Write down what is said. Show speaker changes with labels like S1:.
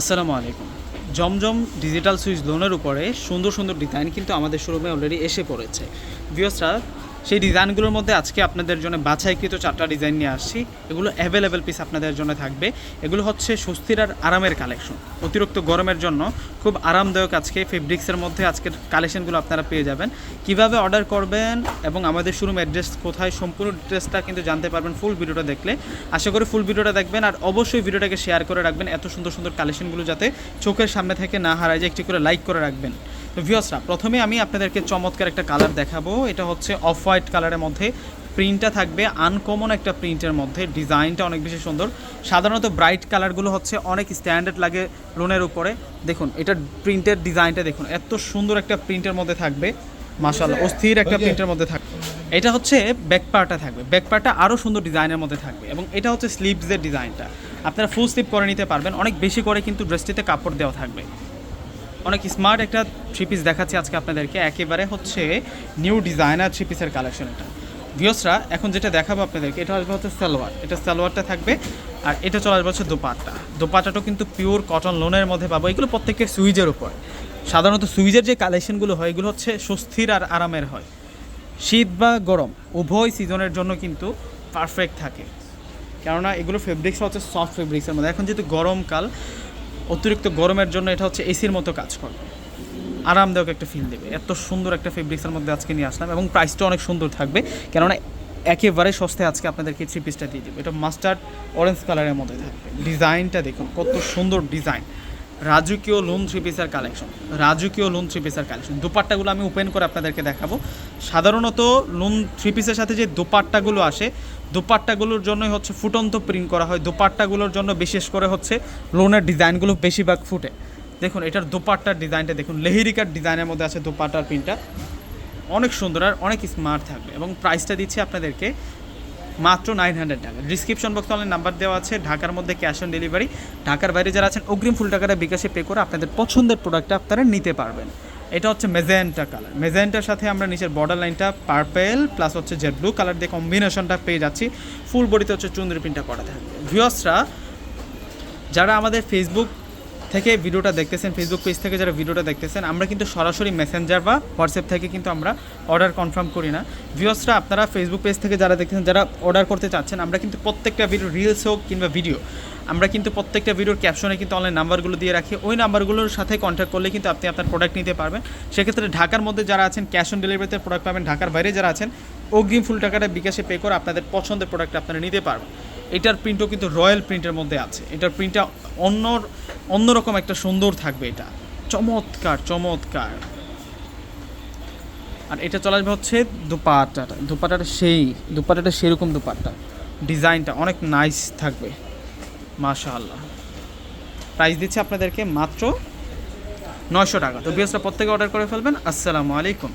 S1: আসসালামু আলাইকুম। জমজম digital switch লোনের উপরে সুন্দর সুন্দর ডিজাইন কিন্তু আমাদের শোরুমে অলরেডি এসে পড়েছে। ভিওসরা সেই ডিজাইনগুলোর মধ্যে আজকে আপনাদের জন্য বাছাইকৃত চারটা ডিজাইন নিয়ে আসছি। এগুলো অ্যাভেলেবেল পিস আপনাদের জন্য থাকবে। এগুলো হচ্ছে স্বস্তির আর আরামের কালেকশন অতিরিক্ত গরমের জন্য খুব আরামদায়ক আজকে ফেব্রিক্সের মধ্যে আজকের কালেকশনগুলো আপনারা পেয়ে যাবেন। কীভাবে অর্ডার করবেন এবং আমাদের শোরুম অ্যাড্রেস কোথায়, সম্পূর্ণ ডিটেলসটা কিন্তু জানতে পারবেন ফুল ভিডিওটা দেখলে। আশা করি ফুল ভিডিওটা দেখবেন আর অবশ্যই ভিডিওটাকে শেয়ার করে রাখবেন। এত সুন্দর সুন্দর কালেকশনগুলো যাতে চোখের সামনে থেকে না হারায় যে একটি করে লাইক করে রাখবেন। তো ভিওসরা প্রথমে আমি আপনাদেরকে চমৎকার একটা কালার দেখাবো। এটা হচ্ছে অফ হোয়াইট কালারের মধ্যে। প্রিন্টটা থাকবে আনকমন একটা প্রিন্টের মধ্যে। ডিজাইনটা অনেক বেশি সুন্দর। সাধারণত ব্রাইট কালারগুলো হচ্ছে অনেক স্ট্যান্ডার্ড লাগে লোনের উপরে। দেখুন এটা প্রিন্টের ডিজাইনটা দেখুন। এত সুন্দর একটা প্রিন্টের মধ্যে থাকবে। মাশাল্লাহ অস্থির একটা প্রিন্টের মধ্যে থাকবে। এটা হচ্ছে ব্যাক পার্টটা থাকবে। ব্যাক পার্টটা আরও সুন্দর ডিজাইনের মধ্যে থাকবে এবং এটা হচ্ছে স্লিভসের ডিজাইনটা আপনারা ফুল স্লিপ করে নিতে পারবেন। অনেক বেশি করে কিন্তু ড্রেসটিতে কাপড় দেওয়া থাকবে। অনেক স্মার্ট একটা থ্রি পিস দেখাচ্ছি আজকে আপনাদেরকে। একেবারে হচ্ছে নিউ ডিজাইনার থ্রি পিসের কালেকশন এটা। ভিওসরা এখন যেটা দেখাবো আপনাদেরকে, এটা আসবে হচ্ছে সালোয়ার। এটা সালোয়ারটা থাকবে আর এটা চলে আসবে হচ্ছে দোপাট্টা। দোপাট্টাটাও কিন্তু পিওর কটন লোনের মধ্যে পাবো। এগুলো প্রত্যেকের সুইজের উপর। সাধারণত সুইজের যে কালেকশনগুলো হয়, এগুলো হচ্ছে স্বস্তির আর আরামের হয়। শীত বা গরম, উভয় সিজনের জন্য কিন্তু পারফেক্ট থাকে। কেননা এগুলো ফেব্রিক্স হচ্ছে সফট ফেব্রিক্সের মধ্যে। এখন যেহেতু গরমকাল অতিরিক্ত গরমের জন্য এটা হচ্ছে এসির মতো কাজ করবে আরামদায়ক একটা ফিল দেবে। এত সুন্দর একটা ফেব্রিক্সের মধ্যে আজকে নিয়ে আসলাম এবং প্রাইসটা অনেক সুন্দর থাকবে। কেননা একেবারে সস্তায় আজকে আপনাদেরকে থ্রি পিসটা দিয়ে দেবে। এটা মাস্টার্ড অরেঞ্জ কালারের মধ্যে থাকবে। ডিজাইনটা দেখুন, কত সুন্দর ডিজাইন রাজকীয় লোন থ্রি পিসের কালেকশন রাজকীয় লোন থ্রি পিসের কালেকশন দুপাট্টাগুলো আমি ওপেন করে আপনাদেরকে দেখাবো। সাধারণত লোন থ্রি পিসের সাথে যে দোপাট্টাগুলো আসে, দোপাট্টাগুলোর জন্যই হচ্ছে ফুটন্ত প্রিন্ট করা হয়। দোপাট্টাগুলোর জন্য বিশেষ করে হচ্ছে লোনের ডিজাইনগুলো বেশিরভাগ ফুটে। দেখুন, এটার দোপাট্টার ডিজাইনটা দেখুন। লেহেরিকার ডিজাইনের মধ্যে আছে দোপাট্টার প্রিন্টটা অনেক সুন্দর আর অনেক স্মার্ট থাকবে। এবং প্রাইসটা দিচ্ছি আপনাদেরকে মাত্র নাইন হান্ড্রেড টাকা। ডিসক্রিপশন বক্সে অনলাইন নাম্বার দেওয়া আছে, ঢাকার মধ্যে ক্যাশ অন ডেলিভারি ঢাকার বাইরে যারা আছেন, অগ্রিম ফুল টাকাটা বিকাশে পে করে আপনাদের পছন্দের প্রোডাক্টটা আপনারা নিতে পারবেন। এটা হচ্ছে মেজেন্টা কালার মেজেন্টার সাথে আমরা নিচের বর্ডার লাইনটা পার্পেল প্লাস হচ্ছে জেড ব্লু কালার দিয়ে কম্বিনেশনটা পেয়ে যাচ্ছি। ফুল বডিতে হচ্ছে চুন্দ্রি প্রিন্টটা করা থাকবে ভিউয়ার্সরা যারা আমাদের ফেসবুক থেকে ভিডিওটা দেখতেছেন ফেসবুক পেজ থেকে যারা ভিডিওটা দেখতেছেন, আমরা কিন্তু সরাসরি মেসেঞ্জার বা হোয়াটসঅ্যাপ থেকে কিন্তু আমরা অর্ডার কনফার্ম করি না। ভিউয়ার্সরা আপনারা ফেসবুক পেজ থেকে যারা দেখতেছেন, যারা অর্ডার করতে চাচ্ছেন, আমরা কিন্তু প্রত্যেকটা ভিডিও রিলস হোক কিংবা ভিডিও আমরা কিন্তু প্রত্যেকটা ভিডিওর ক্যাপশনে কিন্তু অনলাইন নাম্বারগুলো দিয়ে রাখি। ওই নাম্বারগুলোর সাথে কন্ট্যাক্ট করলে কিন্তু আপনি আপনার প্রোডাক্ট নিতে পারবেন। সেক্ষেত্রে ঢাকার মধ্যে যারা আছেন ক্যাশ অন ডেলিভারিতে প্রোডাক্ট পাবেন, ঢাকার বাইরে যারা আছেন, অগ্রিম ফুল টাকাটা বিকাশে পে করে আপনাদের পছন্দের প্রোডাক্ট আপনারা নিতে পারবেন। এটার প্রিন্টও কিন্তু রয়্যাল প্রিন্টের মধ্যে আছে। এটার প্রিন্টটা অন্য অন্যরকম একটা সুন্দর থাকবে এটা। চমৎকার চমৎকার। আর এটা চলে আসবে হচ্ছে দুপাটাটা দুপাটাটা সেই দুপাটাটা সেরকম দুপাট্টা। ডিজাইনটা অনেক নাইস থাকবে, মাশাআল্লাহ। প্রাইস দিচ্ছে আপনাদেরকে মাত্র নয়শো টাকা। তো বিএসটা প্রত্যেকে অর্ডার করে ফেলবেন। আসসালামু আলাইকুম।